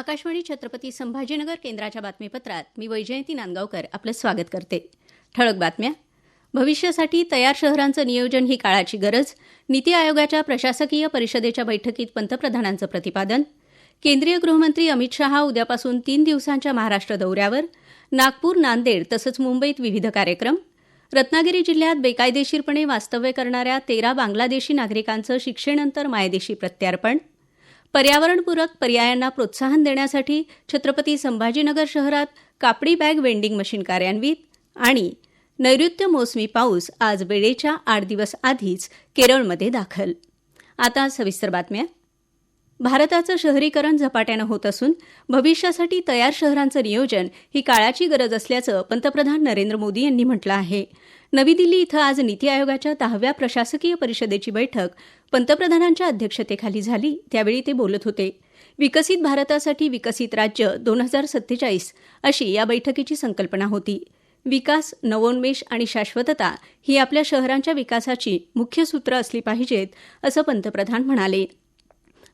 आकाशवाणी छत्रपती संभाजीनगर केंद्राच्या बातमीपत्रात मी वैजयंती नांदगावकर आपलं स्वागत करते. ठळक बातम्या. भविष्यासाठी तयार शहरांचं नियोजन ही काळाची गरज. नीती आयोगाच्या प्रशासकीय परिषदेच्या बैठकीत पंतप्रधानांचं प्रतिपादन. केंद्रीय गृहमंत्री अमित शहा उद्यापासून तीन दिवसांच्या महाराष्ट्र दौऱ्यावर. नागपूर नांदेड तसंच मुंबईत विविध कार्यक्रम. रत्नागिरी जिल्ह्यात बेकायदेशीरपणे वास्तव्य करणाऱ्या तेरा बांगलादेशी नागरिकांचं शिक्षेनंतर मायदेशी प्रत्यार्पण. पर्यावरणपूरक पर्यायांना प्रोत्साहन देण्यासाठी छत्रपती संभाजीनगर शहरात कापडी बॅग वेंडिंग मशीन कार्यान्वित आणि नैऋत्य मोसमी पाऊस आज वेळेच्या आठ दिवस आधीच केरळमध्ये दाखल. आता सविस्तर बातम्या. भारताचं शहरीकरण झपाट्यानं होत असून भविष्यासाठी तयार शहरांचं नियोजन ही काळाची गरज असल्याचं पंतप्रधान नरेंद्र मोदी यांनी म्हटलं आहे. नवी दिल्ली इथं आज नीती आयोगाच्या दहाव्या प्रशासकीय परिषदेची बैठक पंतप्रधानांच्या अध्यक्षतेखाली झाली. त्यावेळी ते बोलत होते. विकसित भारतासाठी विकसित राज्य दोन हजार सत्तेचाळीस अशी या बैठकीची संकल्पना होती. विकास नवोन्मेष आणि शाश्वतता ही आपल्या शहरांच्या विकासाची मुख्य सूत्र असली पाहिजेत असं पंतप्रधान म्हणाले.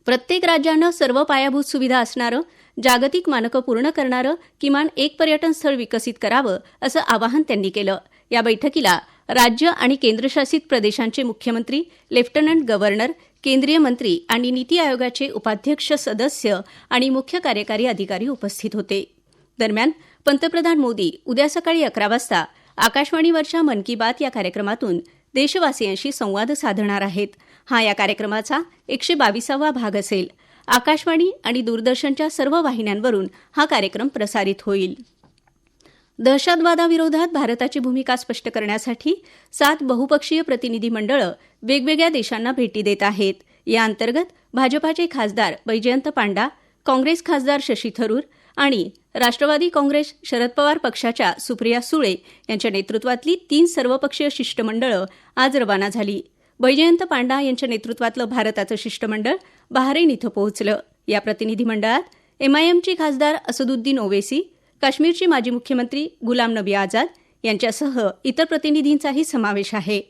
प्रत्येक राज्यानं सर्व पायाभूत सुविधा असणारं जागतिक मानकं पूर्ण करणारं किमान एक पर्यटन स्थळ विकसित करावं असं आवाहन त्यांनी केलं. या बैठकीला राज्य आणि केंद्रशासित प्रदेशांचे मुख्यमंत्री लेफ्टनंट गव्हर्नर केंद्रीय मंत्री आणि नीती आयोगाचे उपाध्यक्ष सदस्य आणि मुख्य कार्यकारी अधिकारी उपस्थित होते. दरम्यान पंतप्रधान मोदी उद्या सकाळी अकरा वाजता आकाशवाणीवरच्या मन की बात या कार्यक्रमातून देशवासियांशी संवाद साधणार आहेत. हा या कार्यक्रमाचा एकशे बावीसावा भाग असेल. आकाशवाणी आणि दूरदर्शनच्या सर्व वाहिन्यांवरून हा कार्यक्रम प्रसारित होईल. दहशतवादाविरोधात भारताची भूमिका स्पष्ट करण्यासाठी सात बहुपक्षीय प्रतिनिधी मंडळं वेगवेगळ्या देशांना भेटी देत आहेत. या अंतर्गत भाजपाचे खासदार बैजयंत पांडा काँग्रेस खासदार शशी थरूर आणि राष्ट्रवादी काँग्रेस शरद पवार पक्षाच्या सुप्रिया सुळे यांच्या नेतृत्वातली तीन सर्वपक्षीय शिष्टमंडळं आज रवाना झाली. बैजयंत पांडा यांच्या नेतृत्वातलं भारताचं शिष्टमंडळ बहारेन इथं पोहोचलं. या प्रतिनिधीमंडळात एमआयएमचे खासदार असदुद्दीन ओवेसी काश्मीरचे माजी मुख्यमंत्री गुलाम नबी आझाद यांच्यासह इतर प्रतिनिधींचाही समावेश आहे.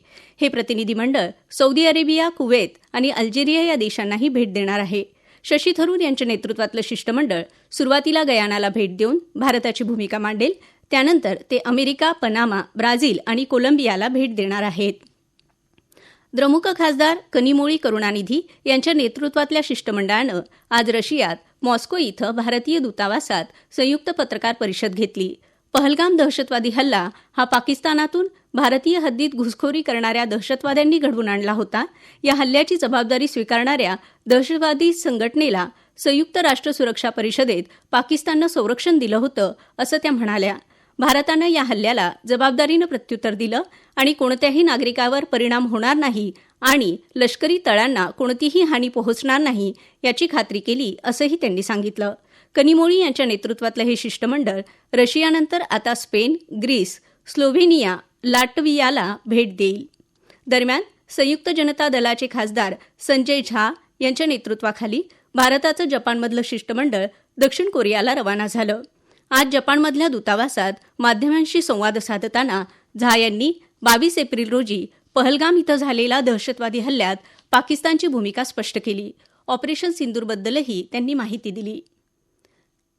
हे प्रतिनिधीमंडळ सौदी अरेबिया कुवेत आणि अल्जेरिया या देशांनाही भेट देणार आहे. शशी थरूर यांच्या नेतृत्वातलं शिष्टमंडळ सुरुवातीला गयानाला भेट देऊन भारताची भूमिका मांडेल. त्यानंतर ते अमेरिका पनामा ब्राझील आणि कोलंबियाला भेट देणार आहेत. द्रमुक खासदार कनिमोळी करुणानिधी यांच्या नेतृत्वातल्या शिष्टमंडळानं आज रशियात मॉस्को इथं भारतीय दूतावासात संयुक्त पत्रकार परिषद घेतली. पहलगाम दहशतवादी हल्ला हा पाकिस्तानातून भारतीय हद्दीत घुसखोरी करणाऱ्या दहशतवाद्यांनी घडवून आणला होता. या हल्ल्याची जबाबदारी स्वीकारणाऱ्या दहशतवादी संघटनेला संयुक्त राष्ट्र सुरक्षा परिषदेत पाकिस्ताननं संरक्षण दिलं होतं असं त्या म्हणाल्या. भारतानं या हल्ल्याला जबाबदारीनं प्रत्युत्तर दिलं आणि कोणत्याही नागरिकावर परिणाम होणार नाही आणि लष्करी तळांना कोणतीही हानी पोहोचणार नाही याची खात्री केली असंही त्यांनी सांगितलं. कनिमोळी यांच्या नेतृत्वातलं हे शिष्टमंडळ रशियानंतर आता स्पेन ग्रीस स्लोव्हेनिया लाटवियाला भेट देईल. दरम्यान संयुक्त जनता दलाचे खासदार संजय झा यांच्या नेतृत्वाखाली भारताचं जपानमधलं शिष्टमंडळ दक्षिण कोरियाला रवाना झालं. आज जपानमधल्या दूतावासात माध्यमांशी संवाद साधताना झा यांनी बावीस एप्रिल रोजी पहलगाम इथं झालेला दहशतवादी हल्ल्यात पाकिस्तानची भूमिका स्पष्ट केली. ऑपरेशन सिंदूरबद्दलही त्यांनी माहिती दिली.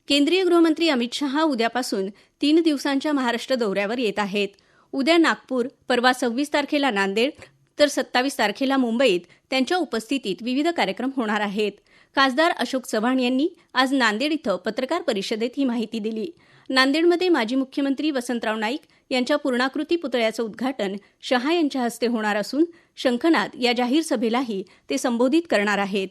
केंद्रीय गृहमंत्री अमित शहा उद्यापासून तीन दिवसांच्या महाराष्ट्र दौऱ्यावर येत आहेत. उद्या नागपूर परवा सव्वीस तारखेला नांदेड तर सत्तावीस तारखेला मुंबईत त्यांच्या उपस्थितीत विविध कार्यक्रम होणार आहेत. खासदार अशोक चव्हाण यांनी आज नांदेड इथं पत्रकार परिषदेत ही माहिती दिली. नांदेडमध्ये माजी मुख्यमंत्री वसंतराव नाईक यांच्या पूर्णाकृती पुतळ्याचं उद्घाटन शहा यांच्या हस्ते होणार असून शंखनाद या जाहीर सभेलाही ते संबोधित करणार आहेत.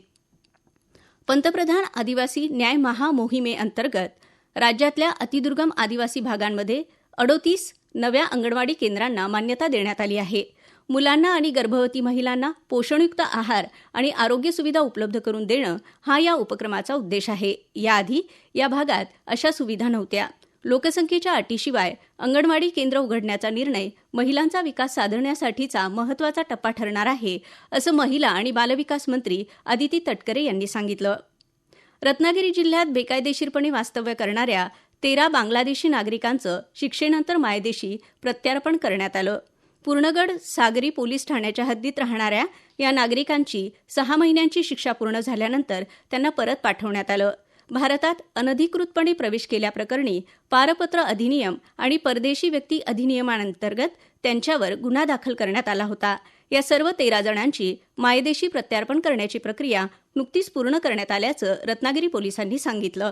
पंतप्रधान आदिवासी न्याय महामोहिमेअंतर्गत राज्यातल्या अतिदुर्गम आदिवासी भागांमध्ये अडोतीस नव्या अंगणवाडी केंद्रांना मान्यता देण्यात आली आहे. मुलांना आणि गर्भवती महिलांना पोषणयुक्त आहार आणि आरोग्य सुविधा उपलब्ध करून देणं हा या उपक्रमाचा उद्देश आहे. याआधी या भागात अशा सुविधा नव्हत्या. लोकसंख्येच्या अटीशिवाय अंगणवाडी केंद्र उघडण्याचा निर्णय महिलांचा विकास साधण्यासाठीचा महत्त्वाचा टप्पा ठरणार आहे असं महिला आणि बालविकास मंत्री आदिती तटकरे यांनी सांगितलं. रत्नागिरी जिल्ह्यात बेकायदेशीरपणे वास्तव्य करणाऱ्या तेरा बांगलादेशी नागरिकांचं शिक्षेनंतर मायदेशी प्रत्यार्पण करण्यात आलं. पूर्णगड सागरी पोलीस ठाण्याच्या हद्दीत राहणाऱ्या या नागरिकांची सहा महिन्यांची शिक्षा पूर्ण झाल्यानंतर त्यांना परत पाठवण्यात आलं. भारतात अनधिकृतपणे प्रवेश केल्याप्रकरणी पारपत्र अधिनियम आणि परदेशी व्यक्ती अधिनियमांतर्गत त्यांच्यावर गुन्हा दाखल करण्यात आला होता. या सर्व तेरा जणांची मायदेशी प्रत्यार्पण करण्याची प्रक्रिया नुकतीच पूर्ण करण्यात आल्याचं रत्नागिरी पोलिसांनी सांगितलं.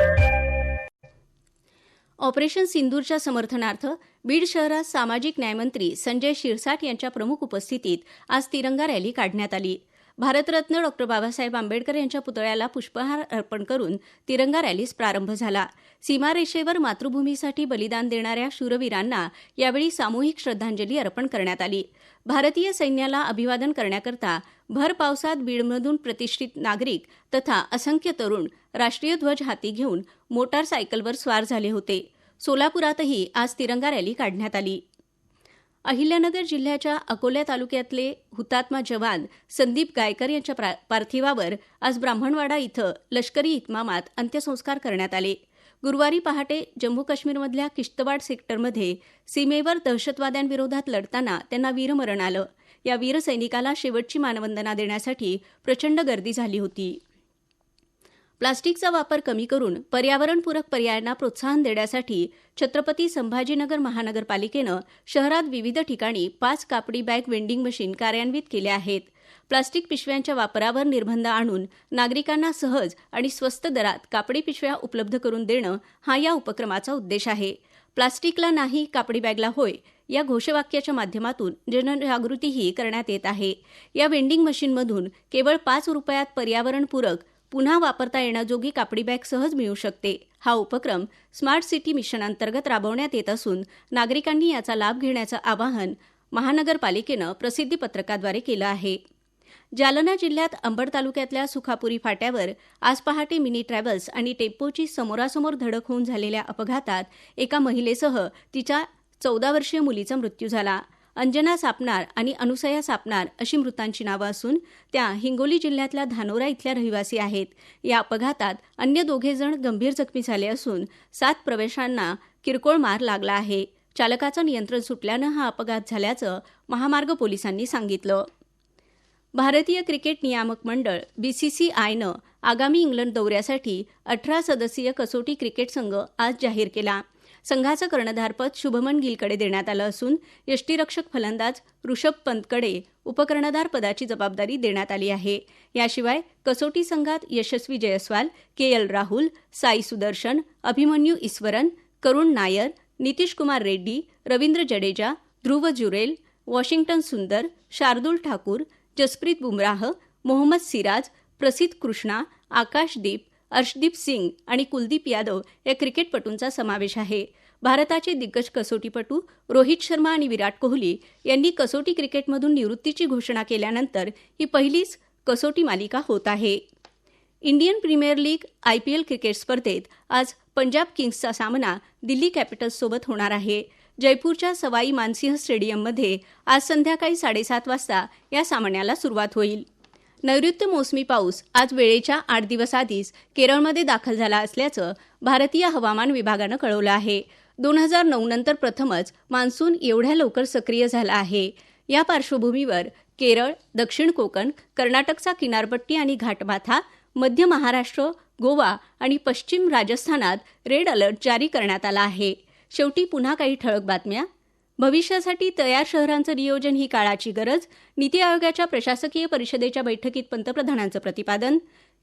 ऑपरेशन सिंदूरच्या समर्थनार्थ बीड शहरात सामाजिक न्यायमंत्री संजय शिरसाट यांच्या प्रमुख उपस्थितीत आज तिरंगा रॅली काढण्यात आली. भारतरत्न डॉक्टर बाबासाहेब आंबेडकर यांच्या पुतळ्याला पुष्पहार अर्पण करून तिरंगा रॅलीस प्रारंभ झाला. सीमारेषेवर मातृभूमीसाठी बलिदान देणाऱ्या शूरवीरांना यावेळी सामूहिक श्रद्धांजली अर्पण करण्यात आली. भारतीय सैन्याला अभिवादन करण्याकरता भर पावसात बीडमधून प्रतिष्ठित नागरिक तथा असंख्य तरुण राष्ट्रीय ध्वज हाती घेऊन मोटारसायकलवर स्वार झाले होते. सोलापुरातही आज तिरंगा रॅली काढण्यात आली. अहिल्यानगर जिल्ह्याच्या अकोल्या तालुक्यातले हुतात्मा जवान संदीप गायकर यांच्या प्रा- पार्थिवावर आज ब्राह्मणवाडा इथं लष्करी इतमामात अंत्यसंस्कार करण्यात आले. गुरुवारी पहाटे जम्मू काश्मीरमधल्या किश्तवाड सेक्टरमध्ये सीमेवर दहशतवाद्यांविरोधात लढताना त्यांना वीरमरण आलं. या वीरसैनिकाला शेवटची मानवंदना देण्यासाठी प्रचंड गर्दी झाली होती. प्लास्टिकचा वापर कमी करून पर्यावरणपूरक पर्यायांना प्रोत्साहन देण्यासाठी छत्रपती संभाजीनगर महानगरपालिकेनं शहरात विविध ठिकाणी पाच कापडी बॅग वेंडिंग मशीन कार्यान्वित केल्या आहेत. प्लास्टिक पिशव्यांच्या वापरावर निर्बंध आणून नागरिकांना सहज आणि स्वस्त दरात कापडी पिशव्या उपलब्ध करून देणं हा या उपक्रमाचा उद्देश आहे. प्लास्टिकला नाही कापडी बॅगला होय या घोषवाक्याच्या माध्यमातून जनजागृतीही करण्यात येत आहे. या वेंडिंग मशीनमधून केवळ पाच रुपयात पर्यावरणपूरक पुन्हा वापरता येण्याजोगी कापडी बॅग सहज मिळू शकते. हा उपक्रम स्मार्ट सिटी मिशन अंतर्गत राबवण्यात येत असून नागरिकांनी याचा लाभ घेण्याचं आवाहन महानगरपालिकेनं प्रसिद्धी पत्रकाद्वारे केलं आहे. जालना जिल्ह्यात अंबड तालुक्यातल्या सुखापुरी फाट्यावर आज पहाटे मिनी ट्रॅव्हल्स आणि टेम्पोची समोरासमोर धडक होऊन झालेल्या अपघातात एका महिलेसह तिच्या चौदा वर्षीय मुलीचा मृत्यू झाला. अंजना सापणार आणि अनुसया सापणार अशी मृतांची नावं असून त्या हिंगोली जिल्ह्यातल्या धानोरा इथल्या रहिवासी आहेत. या अपघातात अन्य दोघे जण गंभीर जखमी झाले असून सात प्रवेशांना किरकोळ मार लागला आहे. चालकाचं नियंत्रण सुटल्यानं हा अपघात झाल्याचं महामार्ग पोलिसांनी सांगितलं. भारतीय क्रिकेट नियामक मंडळ बीसीसीआयनं आगामी इंग्लंड दौऱ्यासाठी अठरा सदस्यीय कसोटी क्रिकेट संघ आज जाहीर केला. संघाचं कर्णधारपद शुभमन गिलकडे देण्यात आलं असून यष्टीरक्षक फलंदाज ऋषभ पंतकडे उपकर्णधार पदाची जबाबदारी देण्यात आली आहे. याशिवाय कसोटी संघात Yashasvi Jaiswal K L Rahul Sai Sudharsan Abhimanyu Easwaran Karun Nair Nitish Kumar Reddy Ravindra Jadeja Dhruv Jurel Washington Sundar Shardul Thakur Jasprit Bumrah Mohammed Siraj प्रसिद्ध कृष्णा आकाशदीप अर्शदीप सिंग आणि कुलदीप यादव या क्रिकेटपटूंचा समावेश आहे. भारताचे दिग्गज कसोटीपटू रोहित शर्मा आणि विराट कोहली यांनी कसोटी क्रिकेटमधून निवृत्तीची घोषणा केल्यानंतर ही पहिलीच कसोटी मालिका होत आहे. Indian Premier League IPL cricket स्पर्धेत आज पंजाब किंग्सचा सामना दिल्ली कॅपिटल्ससोबत होणार आहे. जयपूरच्या सवाई मानसिंह स्टेडियममध्ये आज संध्याकाळी साडेसात वाजता या सामन्याला सुरुवात होईल. नैऋत्य मोसमी पाऊस आज वेळेच्या आठ दिवस आधीच केरळमध्ये दाखल झाला असल्याचं भारतीय हवामान विभागानं कळवलं आहे. दोन हजार नऊ नंतर प्रथमच मान्सून एवढ्या लवकर सक्रिय झाला आहे. या पार्श्वभूमीवर केरळ दक्षिण कोकण कर्नाटकचा किनारपट्टी आणि घाटमाथा मध्य महाराष्ट्र गोवा आणि पश्चिम राजस्थानात रेड अलर्ट जारी करण्यात आला आहे. शेवटी पुन्हा काही ठळक बातम्या भविष्यासाठी तयार शहरांचं नियोजन ही काळाची गरज. नीती आयोगाच्या प्रशासकीय परिषदेच्या बैठकीत पंतप्रधानांचं प्रतिपादन.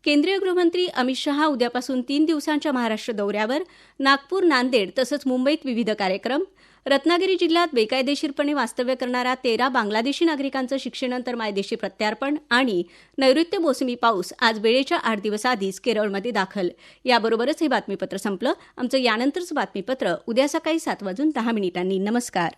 केंद्रीय गृहमंत्री अमित शहा उद्यापासून तीन दिवसांच्या महाराष्ट्र दौऱ्यावर नागपूर नांदेड तसंच मुंबईत विविध कार्यक्रम. रत्नागिरी जिल्ह्यात बेकायदेशीरपणे वास्तव्य करणाऱ्या तेरा बांगलादेशी नागरिकांचं शिक्षेनंतर मायदेशी प्रत्यार्पण आणि नैऋत्य मोसमी पाऊस आज वेळेच्या आठ दिवस आधीच केरळमध्ये दाखल. याबरोबरच हे बातमीपत्र संपलं. आमचं यानंतरचं बातमीपत्र उद्या सकाळी सात वाजून दहा मिनिटांनी. नमस्कार.